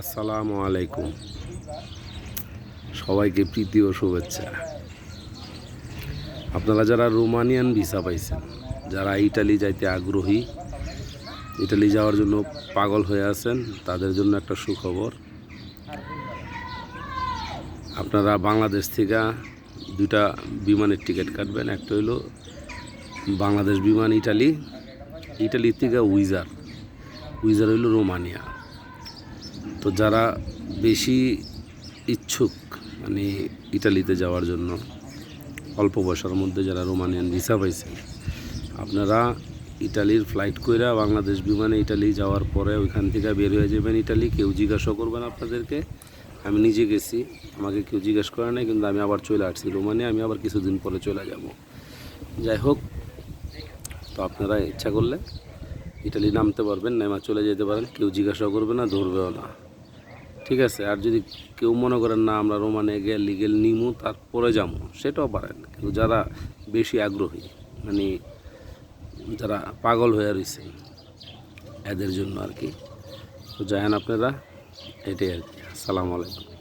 আসসালামু আলাইকুম। সবাইকে প্রীতি ও শুভেচ্ছা। আপনারা যারা রোমানিয়ান ভিসা পাইছেন, যারা ইটালি যাইতে আগ্রহী, ইটালি যাওয়ার জন্য পাগল হয়ে আছেন, তাদের জন্য একটা সুখবর। আপনারা বাংলাদেশ থেকে দুইটা বিমানের টিকিট কাটবেন। একটা হইল বাংলাদেশ বিমান ইটালি ইটালির থেকে উইজার। উইজার হইল রোমানিয়া। তো যারা বেশি ইচ্ছুক মানে ইটালিতে যাওয়ার জন্য, অল্প বয়সের মধ্যে যারা রোমানিয়ান ভিসা পাইছেন আপনারা ইটালির ফ্লাইট কইরা বাংলাদেশ বিমানে ইটালি যাওয়ার পরে ওইখান থেকে বের হয়ে যাবেন ইটালি। কেউ জিজ্ঞাসা করবেন আপনাদেরকে। আমি নিজে গেছি, আমাকে কেউ জিজ্ঞেস করে নাই, কিন্তু আমি আবার চলে আসছি রোমানিয়া, আমি আবার কিছুদিন পরে চলে যাব। যাই হোক, তো আপনারা ইচ্ছা করলে ইটালি নামতে পারবেন নেমা চলে যেতে পারেন, কেউ জিজ্ঞাসা করবে না, ধরবেও না। ঠিক আছে, আর যদি কেউ মনে করেন, না, আমরা রোমানে গিয়ে লিগেল নিমু, তারপরে যাব সেটাও পারেন। কিন্তু যারা বেশি আগ্রহী মানে যারা পাগল হয়ে রয়েছে এদের জন্য আর কি। তো যায়েন আপনারা, এটাই আর কি। আসসালামু আলাইকুম।